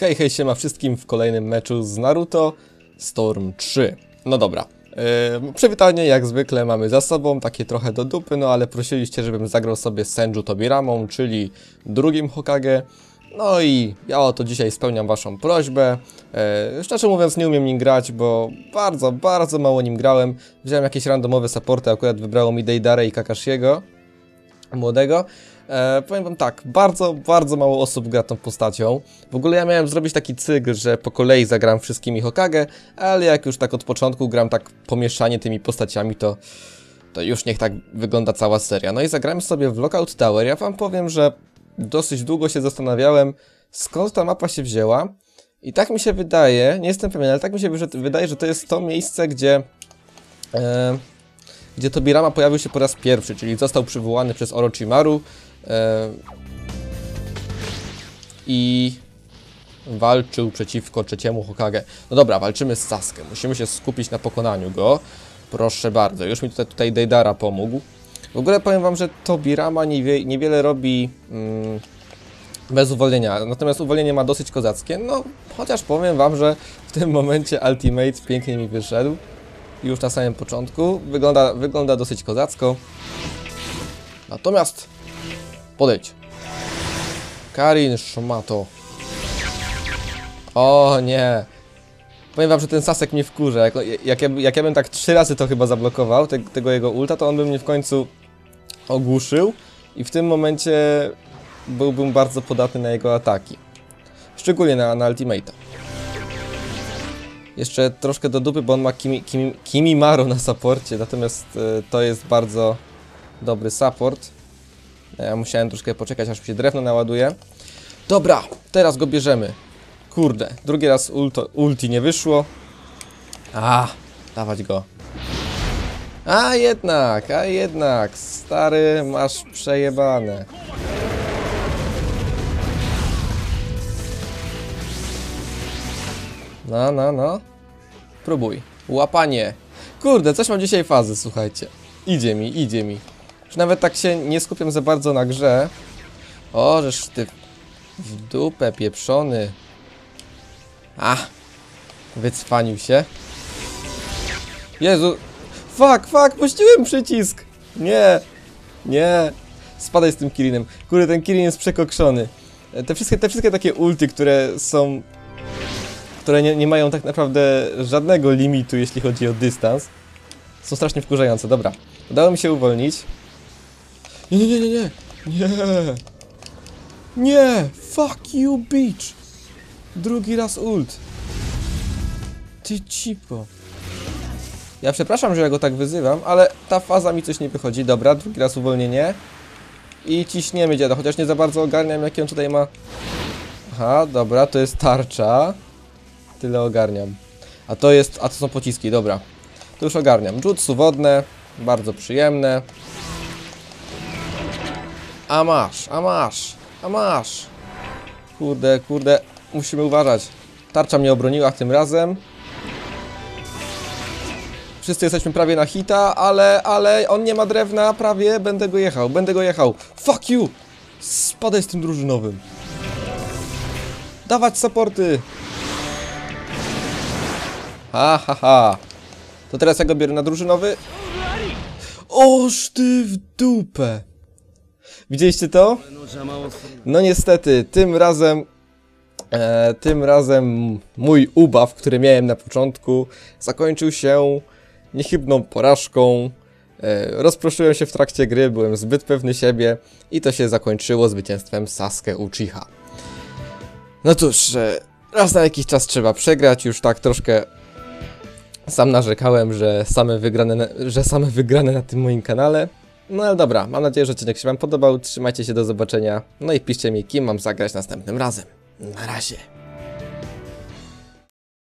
Hej, hej, siema wszystkim w kolejnym meczu z Naruto Storm 3. No dobra, yy, przywitanie jak zwykle mamy za sobą, takie trochę do dupy, no ale prosiliście, żebym zagrał sobie Senju Tobiramą, czyli drugim Hokage. No i ja oto dzisiaj spełniam waszą prośbę. E, szczerze mówiąc nie umiem nim grać, bo bardzo, bardzo mało nim grałem. Wziąłem jakieś randomowe supporty, akurat wybrało mi Deidare i Kakashiego młodego. E, powiem wam tak, bardzo, bardzo mało osób gra tą postacią. W ogóle ja miałem zrobić taki cykl, że po kolei zagram wszystkimi Hokage, ale jak już tak od początku gram tak pomieszanie tymi postaciami, to, to już niech tak wygląda cała seria. No i zagrałem sobie w Lockout Tower. Ja wam powiem, że dosyć długo się zastanawiałem, skąd ta mapa się wzięła. I tak mi się wydaje, nie jestem pewien, ale tak mi się wydaje, że to jest to miejsce, gdzie... E, gdzie Tobirama pojawił się po raz pierwszy, czyli został przywołany przez Orochimaru i walczył przeciwko trzeciemu Hokage. No dobra, walczymy z Sasuke. Musimy się skupić na pokonaniu go. Proszę bardzo, już mi tutaj, tutaj Deidara pomógł. W ogóle powiem wam, że Tobirama niewie, niewiele robi mm, bez uwolnienia, natomiast uwolnienie ma dosyć kozackie, no chociaż powiem wam, że w tym momencie Ultimate pięknie mi wyszedł już na samym początku. Wygląda, wygląda dosyć kozacko. Natomiast podejdź. Karin Szmato. O nie. Powiem wam, że ten Sasek mnie wkurza. Jak, jak, ja, jak ja bym tak trzy razy to chyba zablokował, te, tego jego ulta, to on by mnie w końcu ogłuszył i w tym momencie byłbym bardzo podatny na jego ataki. Szczególnie na, na Ultimate'a. Jeszcze troszkę do dupy, bo on ma Kimi, Kimi, Kimi na saporcie, natomiast y, to jest bardzo dobry support. Ja musiałem troszkę poczekać, aż mi się drewno naładuje. Dobra, teraz go bierzemy. Kurde, drugi raz ulto, ulti nie wyszło. A, dawać go. A jednak, a jednak, stary, masz przejebane. No, no, no. Próbuj. Łapanie. Kurde, coś mam dzisiaj fazy, słuchajcie. Idzie mi, idzie mi. Już nawet tak się nie skupiam za bardzo na grze. O, żeż ty w dupę pieprzony. A, wycwanił się. Jezu. Fuck, fuck, puściłem przycisk. Nie, nie. Spadaj z tym Kirinem. Kurde, ten Kirin jest przekokszony. Te wszystkie, te wszystkie takie ulty, które są które nie, nie mają tak naprawdę żadnego limitu, jeśli chodzi o dystans. Są strasznie wkurzające. Dobra, udało mi się uwolnić. Nie, nie, nie, nie, nie. Nie. Fuck you, bitch. Drugi raz ult. Ty cipo. Ja przepraszam, że ja go tak wyzywam, ale ta faza mi coś nie wychodzi. Dobra, drugi raz uwolnienie. I ciśniemy dziada, chociaż nie za bardzo ogarniam, jakie on tutaj ma... Aha, dobra, to jest tarcza. Tyle ogarniam. A to jest, a to są pociski, dobra. To już ogarniam. Jutsu wodne, bardzo przyjemne. A masz, a masz, a masz. Kurde, kurde, musimy uważać. Tarcza mnie obroniła tym razem. Wszyscy jesteśmy prawie na hita, ale, ale on nie ma drewna, prawie będę go jechał, będę go jechał. Fuck you! Spadaj z tym drużynowym. Dawać supporty! Ha, ha, ha. To teraz ja go biorę na drużynowy. Oż ty w dupę. Widzieliście to? No niestety, tym razem... E, tym razem mój ubaw, który miałem na początku, zakończył się niechybną porażką. E, rozproszyłem się w trakcie gry, byłem zbyt pewny siebie i to się zakończyło zwycięstwem Sasuke Uchiha. No cóż, e, raz na jakiś czas trzeba przegrać, już tak troszkę sam narzekałem, że same wygrane, na, że same wygrane na tym moim kanale. No ale dobra, mam nadzieję, że odcinek się Wam podobał. Trzymajcie się, do zobaczenia. No i piszcie mi, kim mam zagrać następnym razem. Na razie.